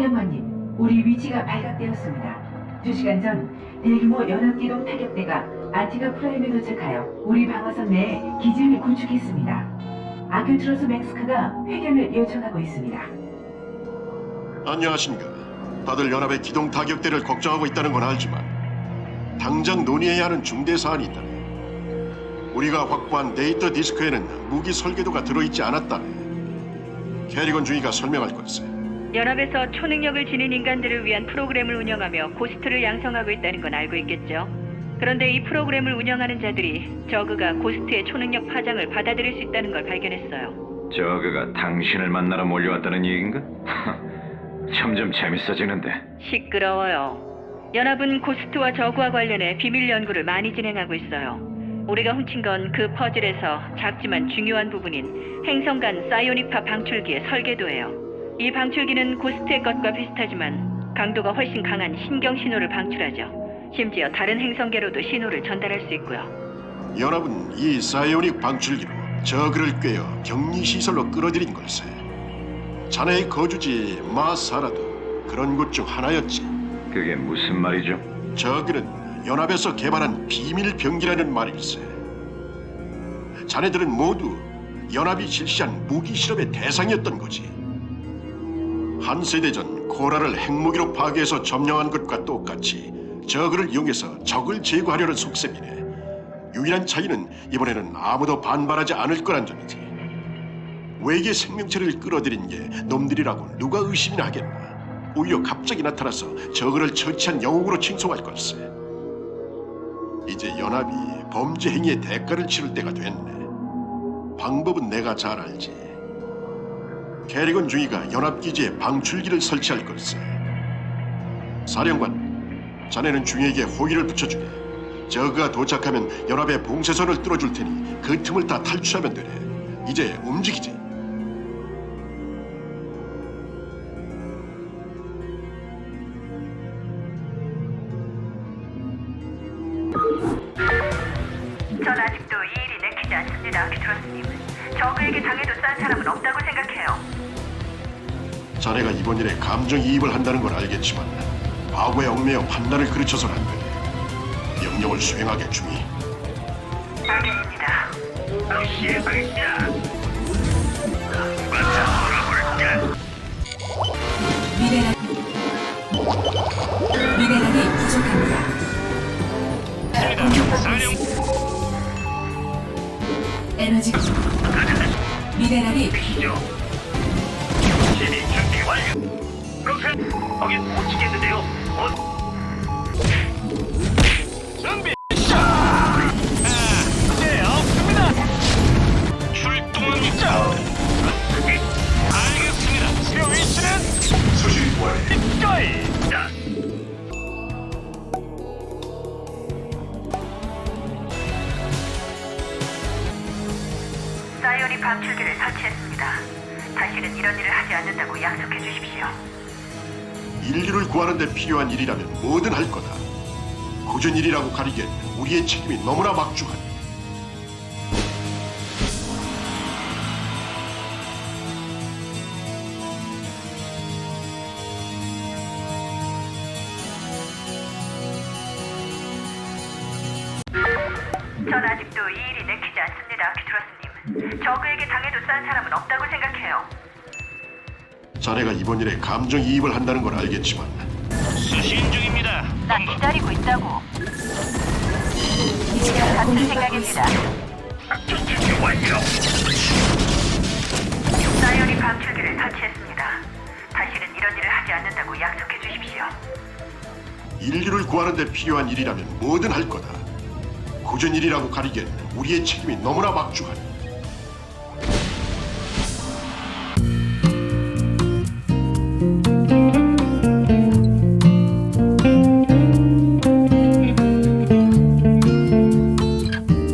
사령관님, 우리 위치가 발각되었습니다. 두 시간 전 대규모 연합기동 타격대가 아티가 프라임에 도착하여 우리 방어선 내에 기지를 구축했습니다. 아큐트로스 맥스카가 회견을 요청하고 있습니다. 안녕하십니까. 다들 연합의 기동 타격대를 걱정하고 있다는 건 알지만 당장 논의해야 하는 중대 사안이 있다. 우리가 확보한 데이터 디스크에는 무기 설계도가 들어있지 않았다네. 캐리건 중위가 설명할 것세. 연합에서 초능력을 지닌 인간들을 위한 프로그램을 운영하며 고스트를 양성하고 있다는 건 알고 있겠죠. 그런데 이 프로그램을 운영하는 자들이 저그가 고스트의 초능력 파장을 받아들일 수 있다는 걸 발견했어요. 저그가 당신을 만나러 몰려왔다는 얘긴가? 점점 재밌어지는데 시끄러워요. 연합은 고스트와 저그와 관련해 비밀 연구를 많이 진행하고 있어요. 우리가 훔친 건 그 퍼즐에서 작지만 중요한 부분인 행성 간 사이오닉파 방출기의 설계도예요. 이 방출기는 고스트의 것과 비슷하지만 강도가 훨씬 강한 신경 신호를 방출하죠. 심지어 다른 행성계로도 신호를 전달할 수 있고요. 연합은 이 사이오닉 방출기로 저그를 꿰어 격리 시설로 끌어들인 걸세. 자네의 거주지 마사라도 그런 곳 중 하나였지. 그게 무슨 말이죠? 저그는 연합에서 개발한 비밀 병기라는 말일세. 자네들은 모두 연합이 실시한 무기 실험의 대상이었던 거지. 한 세대 전 코라를 핵무기로 파괴해서 점령한 것과 똑같이 저그를 이용해서 적을 제거하려는 속셈이네. 유일한 차이는 이번에는 아무도 반발하지 않을 거란 점이지. 외계 생명체를 끌어들인 게 놈들이라고 누가 의심이나 하겠나. 오히려 갑자기 나타나서 저그를 처치한 영웅으로 칭송할 걸세. 이제 연합이 범죄 행위의 대가를 치를 때가 됐네. 방법은 내가 잘 알지. 캐리건 중위가 연합기지에 방출기를 설치할 걸세. 사령관, 자네는 중위에게 호의를 붙여주게. 저그가 도착하면 연합의 봉쇄선을 뚫어줄 테니 그 틈을 다 탈취하면 되네. 이제 움직이지. 전 아직도 이 일이 내키지 않습니다, 아키트러스님. 저그에게 당해도 싼 사람은 없다고 생각해요. 자네가 이번 일에 감정이입을 한다는 걸 알겠지만 과거에 얽매여 판단을 그르쳐서는 안 돼. 명령을 수행하게 중이. 알겠습니다. 미네랄 미네랄이 부족합니다. 공격받고 있습니다. 에너지 미네랄이 진 입 준비 완료. 그렇게 거긴 못 치겠는데요. 어? 준비 시작. 아, 문제 없습니다. 출동합니다. 알겠습니다. 그 위치는 수신 완료. 입가이. 사이오닉 방출기를 설치했습니다. 다시는 이런 일을 하지 않는다고 약속해 주십시오. 인류를 구하는 데 필요한 일이라면 뭐든 할 거다. 굳은 일이라고 가리기엔 우리의 책임이 너무나 막중한. 전 아직도 이 일이 내키지 않습니다, 아키트러스님. 저그에게 당해도 싼 사람은. 자네가 이번 일에 감정 이입을 한다는 걸 알겠지만 수신 중입니다. 나 기다리고 있다고. 같은 생각입니다. 있습니다. 작전 준비 완료. 사이오닉 방출기를 설치했습니다. 다시는 이런 일을 하지 않는다고 약속해 주십시오. 인류를 구하는 데 필요한 일이라면 뭐든 할 거다. 굳은 일이라고 가리기엔 우리의 책임이 너무나 막중한.